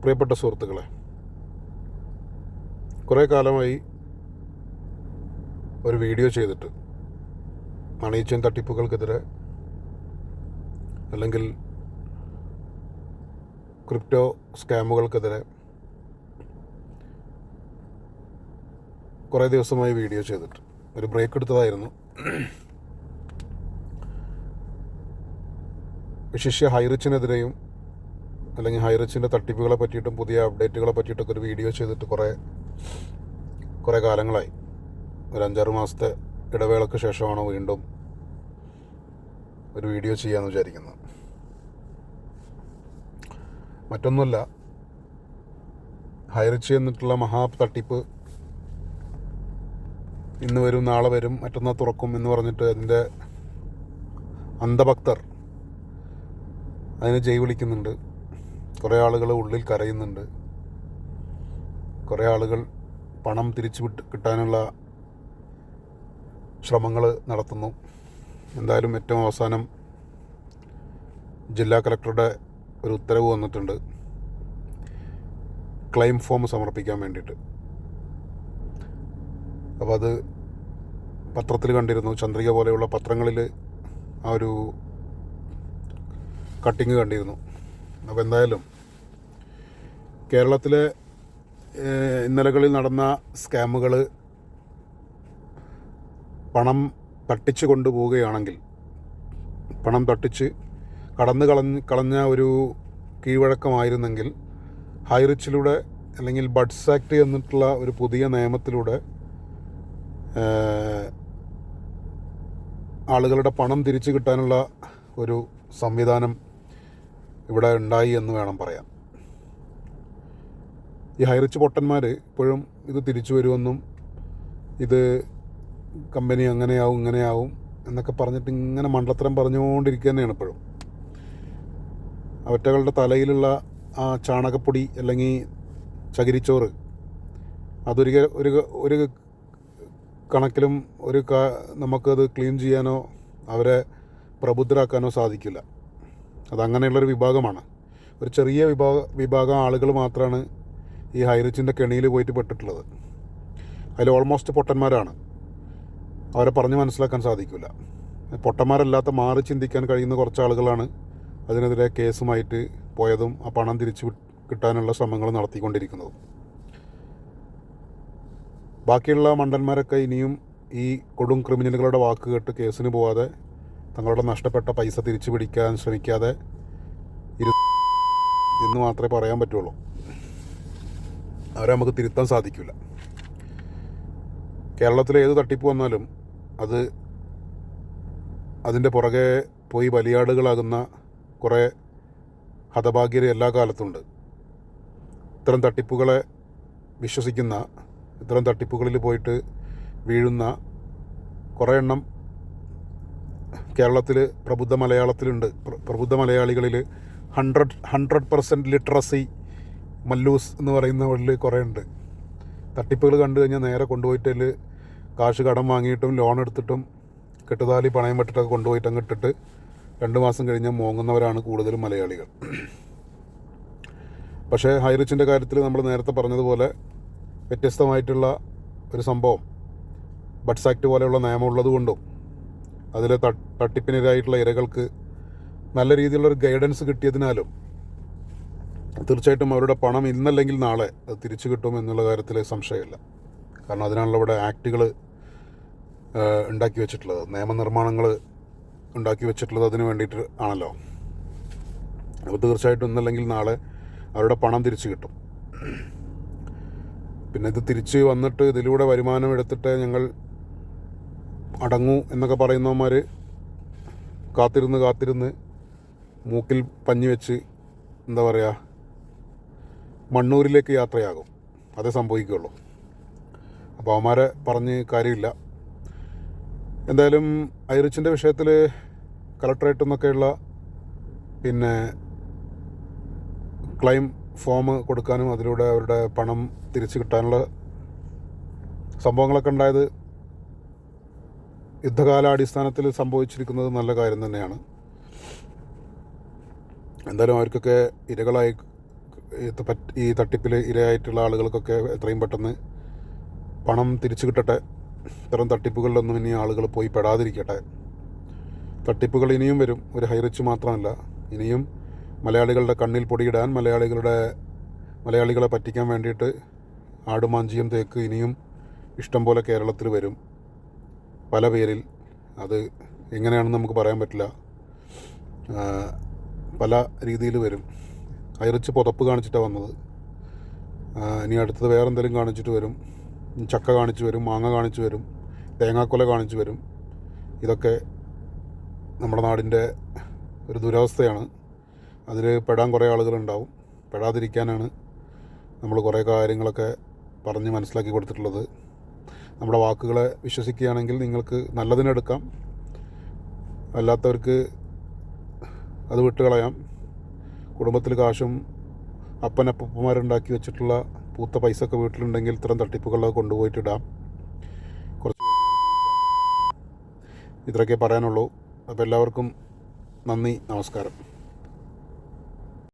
പ്രിയപ്പെട്ട സുഹൃത്തുക്കളെ കുറേ കാലമായി ഒരു വീഡിയോ ചെയ്തിട്ട് മണീച്ചൻ തട്ടിപ്പുകൾക്കെതിരെ അല്ലെങ്കിൽ ക്രിപ്റ്റോ സ്കാമുകൾക്കെതിരെ കുറേ ദിവസമായി വീഡിയോ ചെയ്തിട്ട് ഒരു ബ്രേക്ക് എടുത്തതായിരുന്നു. വിശിഷ്യ ഹൈറിച്ചിനെതിരെയും അല്ലെങ്കിൽ ഹൈറിച്ചിന്റെ തട്ടിപ്പുകളെ പറ്റിയിട്ടും പുതിയ അപ്ഡേറ്റുകളെ പറ്റിയിട്ടൊക്കെ ഒരു വീഡിയോ ചെയ്തിട്ട് കുറേ കുറേ കാലങ്ങളായി. ഒരു അഞ്ചാറ് മാസത്തെ ഇടവേളയ്ക്ക് ശേഷമാണ് വീണ്ടും ഒരു വീഡിയോ ചെയ്യാമെന്ന് വിചാരിക്കുന്നത് മറ്റൊന്നുമല്ല ഹൈറച്ചി എന്നിട്ടുള്ള മഹാ തട്ടിപ്പ് ഇന്ന് വരും നാളെ വരും മറ്റന്നാൾ തുറക്കും എന്ന് പറഞ്ഞിട്ട് അതിന്റെ അന്ധഭക്തർ അതിനെ ജയ് വിളിക്കുന്നുണ്ട്. കുറേ ആളുകൾ ഉള്ളിൽ കരയുന്നുണ്ട്. കുറേ ആളുകൾ പണം തിരിച്ചു വിട്ട് കിട്ടാനുള്ള ശ്രമങ്ങൾ നടത്തുന്നു. എന്തായാലും ഏറ്റവും അവസാനം ജില്ലാ കളക്ടറുടെ ഒരു ഉത്തരവ് വന്നിട്ടുണ്ട്. ക്ലെയിം ഫോം സമർപ്പിക്കാൻ വേണ്ടിയിട്ട്. അപ്പോൾ അത് പത്രത്തിൽ കണ്ടിരുന്നു. ചന്ദ്രിക പോലെയുള്ള പത്രങ്ങളിൽ ആ ഒരു കട്ടിങ് കണ്ടിരുന്നു. അപ്പോൾ എന്തായാലും കേരളത്തിലെ ഇന്നലകളിൽ നടന്ന സ്കാമുകൾ പണം തട്ടിച്ച് കൊണ്ടുപോവുകയാണെങ്കിൽ പണം തട്ടിച്ച് കടന്നു കളഞ്ഞ് കളഞ്ഞ ഒരു കീഴ്വഴക്കമായിരുന്നെങ്കിൽ ഹൈറിച്ചിലൂടെ അല്ലെങ്കിൽ ബഡ്സ് ആക്ട് എന്നിട്ടുള്ള ഒരു പുതിയ നിയമത്തിലൂടെ ആളുകളുടെ പണം തിരിച്ചു കിട്ടാനുള്ള ഒരു സംവിധാനം ഇവിടെ ഉണ്ടായി എന്ന് വേണം പറയാൻ. ഈ ഹൈറിച്ച് പൊട്ടന്മാർ ഇപ്പോഴും ഇത് തിരിച്ചു വരുമെന്നും ഇത് കമ്പനി അങ്ങനെയാവും ഇങ്ങനെയാവും എന്നൊക്കെ പറഞ്ഞിട്ട് ഇങ്ങനെ മണ്ടത്തരം പറഞ്ഞുകൊണ്ടിരിക്കുക തന്നെയാണ് ഇപ്പോഴും. അവറ്റകളുടെ തലയിലുള്ള ആ ചാണകപ്പൊടി അല്ലെങ്കിൽ ചകിരിച്ചോറ് അതൊരു ഒരു ഒരു കണക്കിലും ഒരു ക- നമുക്കത് ക്ലീൻ ചെയ്യാനോ അവരെ പ്രബുദ്ധരാക്കാനോ സാധിക്കില്ല. അതങ്ങനെയുള്ളൊരു വിഭാഗമാണ്. ഒരു ചെറിയ വിഭാഗ വിഭാഗം ആളുകൾ മാത്രമാണ് ഈ ഹൈറിച്ചിന്റെ കെണിയിൽ പോയിട്ട് പെട്ടിട്ടുള്ളത്. അതിൽ ഓൾമോസ്റ്റ് പൊട്ടന്മാരാണ്. അവരെ പറഞ്ഞ് മനസ്സിലാക്കാൻ സാധിക്കില്ല പൊട്ടന്മാരല്ലാത്ത മാറി ചിന്തിക്കാൻ കഴിയുന്ന കുറച്ച് ആളുകളാണ് അതിനെതിരെ കേസുമായിട്ട് പോയതും ആ പണം തിരിച്ചു കിട്ടാനുള്ള ശ്രമങ്ങൾ നടത്തിക്കൊണ്ടിരിക്കുന്നതും. ബാക്കിയുള്ള മണ്ടന്മാരൊക്കെ ഇനിയും ഈ കൊടും ക്രിമിനലുകളുടെ വാക്ക് കേട്ട് കേസിന് പോവാതെ തങ്ങളുടെ നഷ്ടപ്പെട്ട പൈസ തിരിച്ചു പിടിക്കാൻ ശ്രമിക്കാതെ ഇരു എന്ന് മാത്രമേ പറയാൻ പറ്റുള്ളൂ. അവരെ നമുക്ക് തിരുത്താൻ സാധിക്കില്ല കേരളത്തിലെ ഏത് തട്ടിപ്പ് വന്നാലും അത് അതിന്റെ പുറകെ പോയി ബലിയാടുകളാകുന്ന കുറേ ഹതഭാഗ്യർ എല്ലാ കാലത്തുണ്ട്. ഇത്തരം തട്ടിപ്പുകളെ വിശ്വസിക്കുന്ന ഇത്തരം തട്ടിപ്പുകളിൽ പോയിട്ട് വീഴുന്ന കുറേ എണ്ണം കേരളത്തിൽ പ്രബുദ്ധ മലയാളത്തിലുണ്ട്. പ്ര- പ്രബുദ്ധ മലയാളികളിൽ hundred hundred percent literacy Mallus എന്ന് പറയുന്ന പറയുന്നവരിൽ കുറേ ഉണ്ട്. തട്ടിപ്പുകൾ കണ്ടു കഴിഞ്ഞാൽ നേരെ കൊണ്ടുപോയിട്ടതിൽ കാശ് കടം വാങ്ങിയിട്ടും ലോൺ എടുത്തിട്ടും കെട്ടുതാലി പണയം പെട്ടിട്ടൊക്കെ കൊണ്ടുപോയിട്ട് അങ്ങ് ഇട്ടിട്ട് രണ്ട് മാസം കഴിഞ്ഞ് മോങ്ങുന്നവരാണ് കൂടുതലും മലയാളികൾ. പക്ഷേ ഹൈറിച്ചിന്റെ കാര്യത്തിൽ നമ്മൾ നേരത്തെ പറഞ്ഞതുപോലെ വ്യത്യസ്തമായിട്ടുള്ള ഒരു സംഭവം. ബഡ്സ് ആക്ട് പോലെയുള്ള നിയമം ഉള്ളതുകൊണ്ടും അതിലെ തട്ടിപ്പിനെതിരായിട്ടുള്ള ഇരകൾക്ക് നല്ല രീതിയിലുള്ള ഒരു ഗൈഡൻസ് കിട്ടിയതിനാലും തീർച്ചയായിട്ടും അവരുടെ പണം ഇന്നല്ലെങ്കിൽ നാളെ അത് തിരിച്ചു കിട്ടും എന്നുള്ള കാര്യത്തിൽ സംശയമില്ല. കാരണം അതിനാണല്ലോ ഇവിടെ ആക്റ്റുകൾ ഉണ്ടാക്കി വെച്ചിട്ടുള്ളത്. നിയമനിർമ്മാണങ്ങൾ ഉണ്ടാക്കി വെച്ചിട്ടുള്ളത് അതിന് വേണ്ടിയിട്ട് ആണല്ലോ. അപ്പോൾ തീർച്ചയായിട്ടും ഇന്നല്ലെങ്കിൽ നാളെ അവരുടെ പണം തിരിച്ചു കിട്ടും. പിന്നെ ഇത് തിരിച്ച് വന്നിട്ട് ഇതിലൂടെ വരുമാനം എടുത്തിട്ട് ഞങ്ങൾ അടങ്ങൂ എന്നൊക്കെ പറയുന്നവന്മാർ കാത്തിരുന്ന് കാത്തിരുന്ന് മൂക്കിൽ പഞ്ഞി വെച്ച് എന്താ പറയുക മണ്ണൂരിലേക്ക് യാത്രയാകും. അതേ സംഭവിക്കുകയുള്ളൂ. അപ്പോൾ അവന്മാരെ പറഞ്ഞ് കാര്യമില്ല. എന്തായാലും ഐറിച്ചിന്റെ വിഷയത്തിൽ കളക്ടറേറ്റിൽ നിന്നൊക്കെയുള്ള പിന്നെ ക്ലെയിം ഫോം കൊടുക്കാനും അതിലൂടെ അവരുടെ പണം തിരിച്ചു കിട്ടാനുള്ള സംഭവങ്ങളൊക്കെ ഉണ്ടായത് യുദ്ധകാലാടിസ്ഥാനത്തിൽ സംഭവിച്ചിരിക്കുന്നത് നല്ല കാര്യം തന്നെയാണ്. എന്തായാലും അവർക്കൊക്കെ ഇരകളായി ഈ തട്ടിപ്പിൽ ഇരയായിട്ടുള്ള ആളുകൾക്കൊക്കെ എത്രയും പെട്ടെന്ന് പണം തിരിച്ചു കിട്ടട്ടെ. ഇത്തരം തട്ടിപ്പുകളിലൊന്നും ഇനി ആളുകൾ പോയി പെടാതിരിക്കട്ടെ. തട്ടിപ്പുകൾ ഇനിയും വരും. ഒരു ഹൈറിച്ച് മാത്രമല്ല. ഇനിയും മലയാളികളുടെ കണ്ണിൽ പൊടിയിടാൻ മലയാളികളുടെ മലയാളികളെ പറ്റിക്കാൻ വേണ്ടിയിട്ട് ആടുമാഞ്ചിയും തേക്ക് ഇനിയും ഇഷ്ടം പോലെ കേരളത്തിൽ വരും. പല പേരിൽ. അത് എങ്ങനെയാണെന്ന് നമുക്ക് പറയാൻ പറ്റില്ല. പല രീതിയിൽ വരും. അയറിച്ച് പുതപ്പ് കാണിച്ചിട്ടാണ് വന്നത്. ഇനി അടുത്തത് വേറെ എന്തെങ്കിലും കാണിച്ചിട്ട് വരും. ചക്ക കാണിച്ചു വരും മാങ്ങ കാണിച്ചു വരും തേങ്ങാക്കൊല കാണിച്ചു വരും. ഇതൊക്കെ നമ്മുടെ നാടിന്റെ ഒരു ദുരവസ്ഥയാണ്. അതിൽ പെടാൻ കുറേ ആളുകളുണ്ടാവും. പെടാതിരിക്കാനാണ് നമ്മൾ കുറേ കാര്യങ്ങളൊക്കെ പറഞ്ഞ് മനസ്സിലാക്കി കൊടുത്തിട്ടുള്ളത്. നമ്മുടെ വാക്കുകളെ വിശ്വസിക്കുകയാണെങ്കിൽ നിങ്ങൾക്ക് നല്ലതിനെടുക്കാം. അല്ലാത്തവർക്ക് അത് വിട്ടുകളയാം. കുടുംബത്തിൽ കാശും അപ്പനപ്പന്മാരുണ്ടാക്കി വെച്ചിട്ടുള്ള പൂത്ത പൈസ ഒക്കെ വീട്ടിലുണ്ടെങ്കിൽ ഇത്തരം തട്ടിപ്പുകളൊക്കെ കൊണ്ടുപോയിട്ടിടാം കുറച്ച് ഇത്രയൊക്കെ പറയാനുള്ളൂ. അപ്പോൾ എല്ലാവർക്കും നന്ദി നമസ്കാരം.